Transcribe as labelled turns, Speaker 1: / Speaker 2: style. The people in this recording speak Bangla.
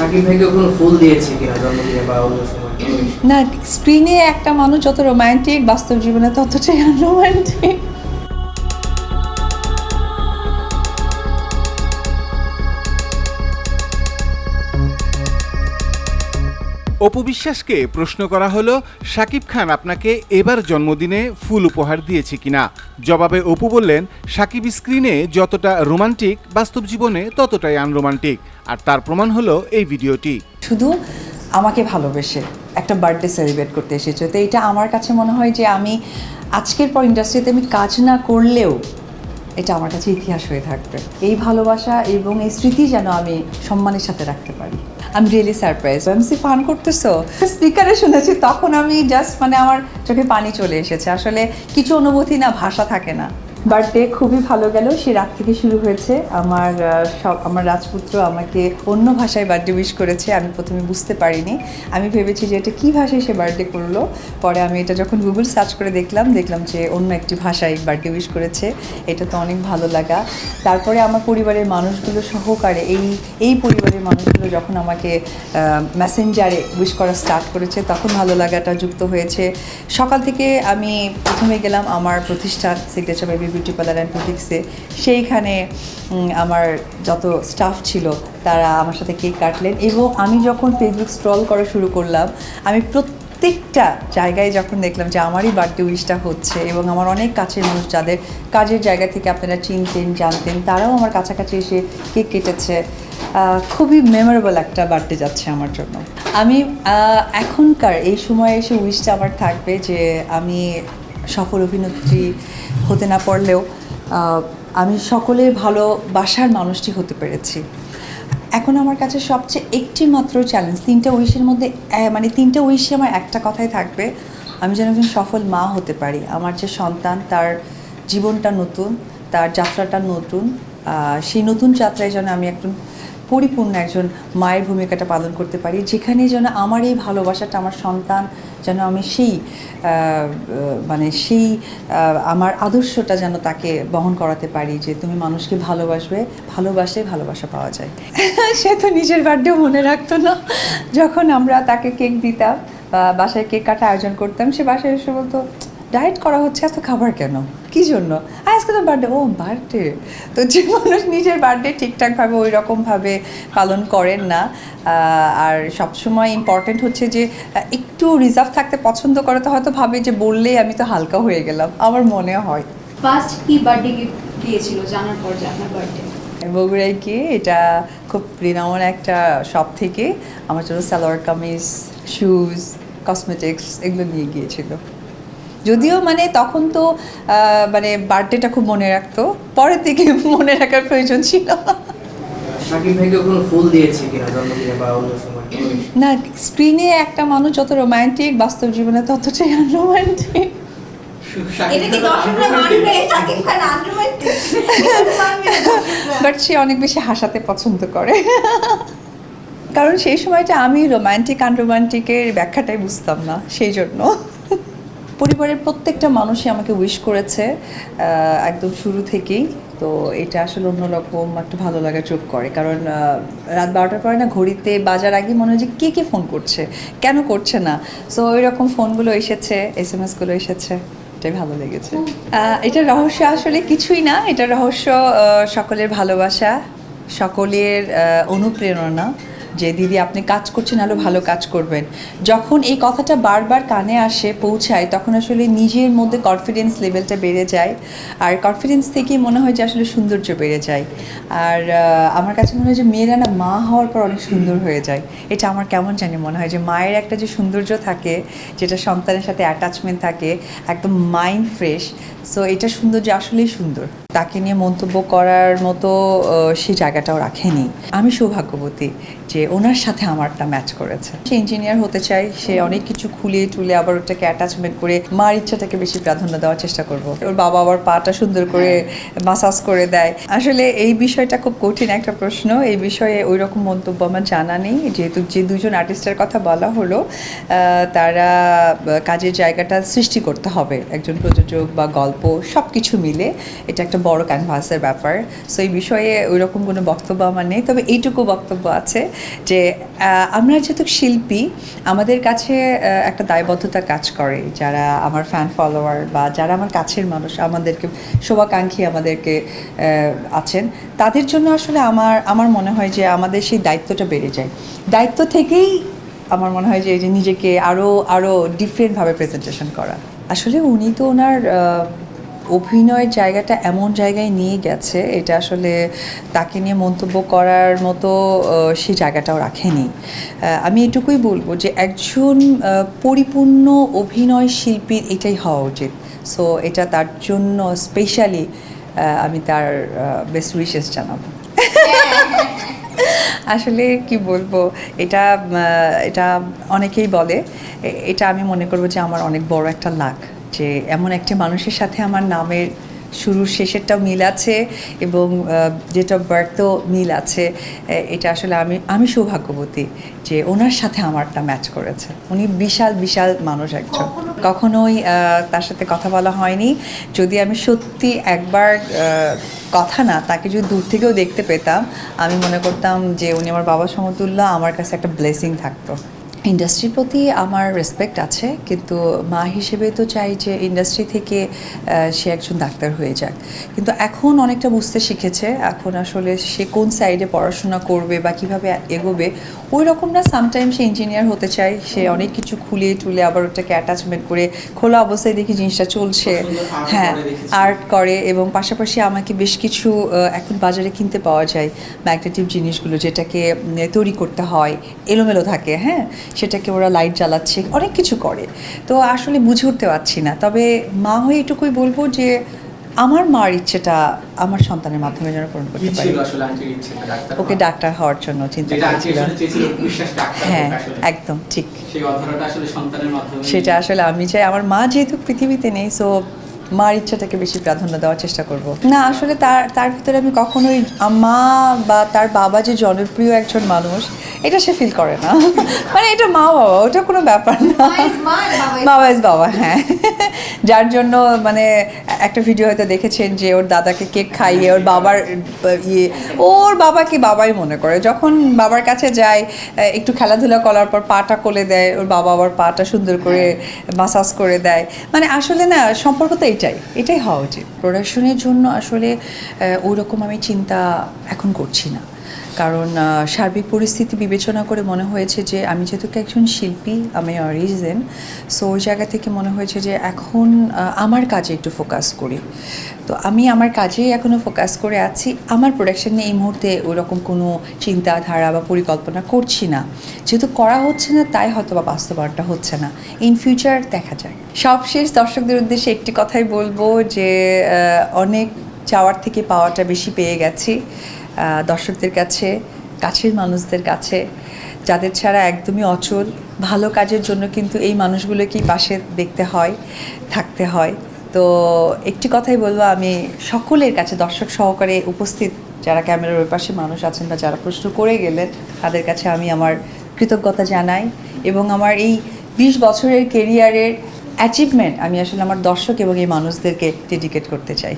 Speaker 1: সাকিব ভাইকে কোনো ফুল দিয়েছে কিনা জন্মদিনে বা অন্য সময়?
Speaker 2: না স্ক্রিনে একটা মানুষ যত রোমান্টিক বাস্তব জীবনে ততটাই আনরোমান্টিক
Speaker 3: অপু বিশ্বাসকে প্রশ্ন করা হলো শাকিব খান আপনাকে এবার জন্মদিনে ফুল উপহার দিয়েছে কিনা? জবাবে অপু বললেন শাকিব স্ক্রিনে যতটা রোমান্টিক বাস্তব জীবনে ততটাই আনরোমান্টিক আর তার প্রমাণ হলো এই ভিডিওটি।
Speaker 2: শুধু আমাকে ভালোবেসে একটা বার্থডে সেলিব্রেট করতে এসেছে। তো এটা আমার কাছে মনে হয় যে আমি আজকের পর ইন্ডাস্ট্রিতে আমি কাজ না করলেও এটা আমার কাছে ইতিহাস হয়ে থাকবে। এই ভালোবাসা এবং এই স্মৃতি যেন আমি সম্মানের সাথে রাখতে পারি। আমি রিয়েলি সারপ্রাইজ এমসি ফান করতেছো স্পিকারে শুনেছি, তখন আমি জাস্ট মানে আমার চোখে পানি চলে এসেছে। আসলে কিছু অনুভূতি না, ভাষা থাকে না। বার্থডে খুবই ভালো গেল। সে রাত থেকে শুরু হয়েছে। আমার সব, আমার রাজপুত্র আমাকে অন্য ভাষায় বার্থডে উইশ করেছে। আমি প্রথমে বুঝতে পারিনি। আমি ভেবেছি যে এটা কী ভাষায় সে বার্থডে করল। পরে আমি এটা যখন গুগল সার্চ করে দেখলাম দেখলাম যে অন্য একটি ভাষায় বার্থডে উইশ করেছে। এটা তো অনেক ভালো লাগা। তারপরে আমার পরিবারের মানুষগুলো সহকারে, এই এই পরিবারের মানুষগুলো যখন আমাকে মেসেঞ্জারে উইশ করা স্টার্ট করেছে, তখন ভালো লাগাটা যুক্ত হয়েছে। সকাল থেকে আমি প্রথমে গেলাম আমার প্রতিষ্ঠান signature baby beauty parlour and বুটিক্সে সেইখানে আমার যত স্টাফ ছিল, তারা আমার সাথে কেক কাটলেন এবং আমি যখন ফেসবুক স্ক্রল করা শুরু করলাম, আমি প্রত্যেকটা জায়গায় যখন দেখলাম যে আমারই বার্থডে উইশটা হচ্ছে এবং আমার অনেক কাছের মানুষ যাদের কাজের জায়গা থেকে আপনারা চিনতেন, জানতেন, তারাও আমার কাছাকাছি এসে কেক কেটেছে। খুবই মেমোরেবল একটা বার্থডে যাচ্ছে আমার জন্য। আমি এখনকার এই সময়ে এসে উইশটা আমার থাকবে যে আমি সফল অভিনেত্রী হতে না পারলেও আমি সকলের ভালোবাসার মানুষটি হতে পেরেছি। এখন আমার কাছে সবচেয়ে একটি মাত্র চ্যালেঞ্জ তিনটা উইশের মধ্যে মানে তিনটা উইশে আমার একটা কথাই থাকবে, আমি যেন একজন সফল মা হতে পারি। আমার যে সন্তান, তার জীবনটা নতুন, তার যাত্রাটা নতুন সেই নতুন যাত্রায় যেন আমি একজন পরিপূর্ণ একজন মায়ের ভূমিকাটা পালন করতে পারি, যেখানে যেন আমার এই ভালোবাসাটা, আমার সন্তান যেন আমি সেই মানে সেই আমার আদর্শটা যেন তাকে বহন করাতে পারি, যে তুমি মানুষকে ভালোবাসবে, ভালোবাসে ভালোবাসা পাওয়া যায়। সে তো নিজের বার্থডেও মনে রাখতো না। যখন আমরা তাকে কেক দিতাম বাসায় কেক কাটা আয়োজন করতাম, সে বাসায় এসে বলতো ডায়েট করা হচ্ছে এত খাবার কেন? কি জন্য? "আহ, আজকে তো বার্থডে ও বার্থডে তো যে মানুষ নিজের বার্থডে ঠিকঠাকভাবে ওই রকমভাবে পালন করেন না আর সবসময় ইম্পর্টেন্ট হচ্ছে যে একটু রিজার্ভ থাকতে পছন্দ করে তো হয়তো ভাবে যে বললেই আমি তো হালকা হয়ে গেলাম আমার মনে হয়।
Speaker 4: ফার্স্ট কি বার্থডে গিফট দিয়েছিল জানার পর যে আপনার বার্থডে
Speaker 2: বগুড়ায় গিয়ে এটা খুব রিনাউন একটা শপ থেকে আমার জন্য সালোয়ার কামিজ শুজ কসমেটিক্স এগুলো নিয়ে গিয়েছিল। যদিও মানে তখন তো মানে বার্থডেটা খুব মনে রাখতো পরের থেকে মনে রাখার প্রয়োজন ছিল।
Speaker 1: সাকিব ভাইকে কোনো ফুল দিয়েছে কিনা জন্মদিনে বা অন্য সময়?
Speaker 2: না স্ক্রিনে একটা মানুষ যত রোমান্টিক বাস্তব জীবনে ততটাই আনরোমান্টিক। বাট সে অনেক বেশি হাসাতে পছন্দ করে। কারণ সেই সময়টা আমি রোমান্টিক আনরোমান্টিকের ব্যাখ্যাটাই বুঝতাম না সেই জন্য। পরিবারের প্রত্যেকটা মানুষই আমাকে উইশ করেছে একদম শুরু থেকেই। তো এটা আসলে অন্যরকম একটা ভালো লাগা চোখ করে। কারণ রাত বারোটার পরে না ঘড়িতে বাজার আগে মনে হয় যে কে কে ফোন করছে, কেন করছে না? সো ওই রকম ফোনগুলো এসেছে এস এম এসগুলো এসেছে, এটাই ভালো লেগেছে। এটা রহস্য আসলে কিছুই না, এটা রহস্য সকলের ভালোবাসা, সকলের অনুপ্রেরণা। যে দিদি, আপনি কাজ করছেন আরও ভালো কাজ করবেন। যখন এই কথাটা বারবার কানে আসে, পৌঁছায়, তখন আসলে নিজের মধ্যে কনফিডেন্স লেভেলটা বেড়ে যায়। আর কনফিডেন্স থেকেই মনে হয় যে আসলে সৌন্দর্য বেড়ে যায়। আর আমার কাছে মনে হয় যে মেয়েরা না, মা হওয়ার পর অনেক সুন্দর হয়ে যায়। এটা আমার কেমন জানি মনে হয় যে মায়ের একটা যে সৌন্দর্য থাকে, যেটা সন্তানের সাথে অ্যাটাচমেন্ট থাকে, একদম মাইন্ড ফ্রেশ সো এটা সৌন্দর্য আসলেই সুন্দর। তাকে নিয়ে মন্তব্য করার মতো সেই জায়গাটাও রাখেনি। আমি সৌভাগ্যবতী যে ওনার সাথে আমারটা ম্যাচ করেছে। সে ইঞ্জিনিয়ার হতে চাই সে অনেক কিছু খুলে টুলে আবার ওটাকে অ্যাটাচমেন্ট করে মার ইচ্ছাটাকে বেশি প্রাধান্য দেওয়ার চেষ্টা করব। ওর বাবা আবার পাটা সুন্দর করে মাসাজ করে দেয়। আসলে এই বিষয়টা খুব কঠিন একটা প্রশ্ন। এই বিষয়ে ওই রকম মন্তব্য আমার জানা নেই। যেহেতু যে দুজন আর্টিস্টের কথা বলা হলো তারা কাজের জায়গাটা সৃষ্টি করতে হবে। একজন প্রযোজক বা গল্প সব কিছু মিলে এটা একটা বড় ক্যানভাসের ব্যাপার। সো এই বিষয়ে ওই রকম কোনো বক্তব্য আমার নেই। তবে এইটুকু বক্তব্য আছে যে আমরা যেহেতু শিল্পী, আমাদের কাছে একটা দায়বদ্ধতা কাজ করে। যারা আমার ফ্যান ফলোয়ার বা যারা আমার কাছের মানুষ, আমাদেরকে, শুভাকাঙ্ক্ষী আমাদেরকে আছেন, তাদের জন্য আসলে আমার আমার মনে হয় যে আমাদের সেই দায়িত্বটা বেড়ে যায়। দায়িত্ব থেকেই আমার মনে হয় যে, এই যে নিজেকে আরও আরও ডিফারেন্টভাবে প্রেজেন্টেশন করা। আসলে উনি তো ওনার অভিনয়ের জায়গাটা এমন জায়গায় নিয়ে গেছে, এটা আসলে তাকে নিয়ে মন্তব্য করার মতো সেই জায়গাটাও রাখেনি। আমি এটুকুই বলব যে একজন পরিপূর্ণ অভিনয় শিল্পীর এটাই হওয়া উচিত। সো এটা তার জন্য স্পেশালি আমি তার বেস্ট উইশেস জানাব। আসলে কি বলব, এটা এটা অনেকেই বলে এটা আমি মনে করব যে আমার অনেক বড় একটা লাক যে এমন একটি মানুষের সাথে আমার নামের শুরু শেষেরটাও মিল আছে এবং ডেট অফ বার্থও মিল আছে। এটা আসলে আমি আমি সৌভাগ্যবতী যে ওনার সাথে আমারটা ম্যাচ করেছে। উনি বিশাল বিশাল মানুষ একজন। কখনোই তার সাথে কথা বলা হয়নি। যদি আমি সত্যি একবার কথা না তাকে যদি দূর থেকেও দেখতে পেতাম আমি মনে করতাম যে উনি আমার বাবা সমতুল্য আমার কাছে একটা ব্লেসিং থাকতো। ইন্ডাস্ট্রির প্রতি আমার রেসপেক্ট আছে কিন্তু মা হিসেবে তো চাই যে ইন্ডাস্ট্রি থেকে সে একজন ডাক্তার হয়ে যাক। কিন্তু এখন অনেকটা বুঝতে শিখেছে এখন আসলে সে কোন সাইডে পড়াশোনা করবে বা কীভাবে এগোবে ওই রকম না সামটাইম সে ইঞ্জিনিয়ার হতে চায় সে অনেক কিছু খুলে টুলে আবার ওটাকে অ্যাটাচমেন্ট করে খোলা অবস্থায় দেখি জিনিসটা চলছে হ্যাঁ আর্ট করে এবং পাশাপাশি আমাকে বেশ কিছু এখন বাজারে কিনতে পাওয়া যায় ম্যাগনেটিভ জিনিসগুলো যেটাকে তৈরি করতে হয় এলোমেলো থাকে হ্যাঁ সেটাকে ওরা লাইট জ্বালাচ্ছে অনেক কিছু করে। তো আসলে বুঝে উঠতে পারছি না। তবে মা হয়ে এটুকুই বলব যে আমার মার ইচ্ছেটা আমার সন্তানের মাধ্যমে যেন পূরণ করতে পারি। ওকে? ডাক্তার হওয়ার জন্য চিন্তা করেছিল। হ্যাঁ একদম ঠিক। সেটা আসলে আমি চাই। আমার মা যেহেতু পৃথিবীতে নেই সো মার ইচ্ছাটাকে বেশি প্রাধান্য দেওয়ার চেষ্টা করব। না আসলে তার তার ভিতরে আমি কখনোই মা বা তার বাবা যে জনপ্রিয় একজন মানুষ এটা সে ফিল করে না। মানে এটা মা বাবা ওটা কোনো ব্যাপার না।
Speaker 4: বাবা
Speaker 2: ইজ বাবা। হ্যাঁ। যার জন্য মানে একটা ভিডিও হয়তো দেখেছেন যে ওর দাদাকে কেক খাইয়ে ওর বাবার ইয়ে ওর বাবাকে বাবাই মনে করে। যখন বাবার কাছে যায় একটু খেলাধুলা করার পর পাটা কোলে দেয় ওর বাবা আবার পাটা সুন্দর করে মাসাজ করে দেয়। মানে আসলে না সম্পর্ক তো এটাই এটাই হওয়া উচিত। প্রোডাকশনের জন্য আসলে ওই রকম আমি চিন্তা এখন করছি না। কারণ সার্বিক পরিস্থিতি বিবেচনা করে মনে হয়েছে যে আমি যেহেতু একজন শিল্পী, আমি অরিজেন সো ওই জায়গা থেকে মনে হয়েছে যে এখন আমার কাজে একটু ফোকাস করি। তো আমি আমার কাজেই এখনও ফোকাস করে আছি। আমার প্রোডাকশন নিয়ে এই মুহূর্তে ওইরকম কোনো চিন্তাধারা বা পরিকল্পনা করছি না। যেহেতু করা হচ্ছে না, তাই হয়তো বা বাস্তবায়নটা হচ্ছে না। ইন ফিউচার দেখা যায় সবশেষ দর্শকদের উদ্দেশ্যে একটি কথাই বলব যে অনেক চাওয়ার থেকে পাওয়াটা বেশি পেয়ে গেছি। দর্শকদের কাছে, কাছের মানুষদের কাছে, যাদের ছাড়া একদমই অচল, ভালো কাজের জন্য কিন্তু এই মানুষগুলোকেই পাশে দেখতে হয়, থাকতে হয়। তো একটি কথাই বলব, আমি সকলের কাছে, দর্শক সহকারে উপস্থিত, যারা ক্যামেরার ওই পাশে মানুষ আছেন বা যারা প্রশ্ন করে গেলেন, তাদের কাছে আমি আমার কৃতজ্ঞতা জানাই এবং আমার এই বিশ বছরের কেরিয়ারের অ্যাচিভমেন্ট আমি আসলে আমার দর্শক এবং এই মানুষদেরকে ডেডিকেট করতে চাই।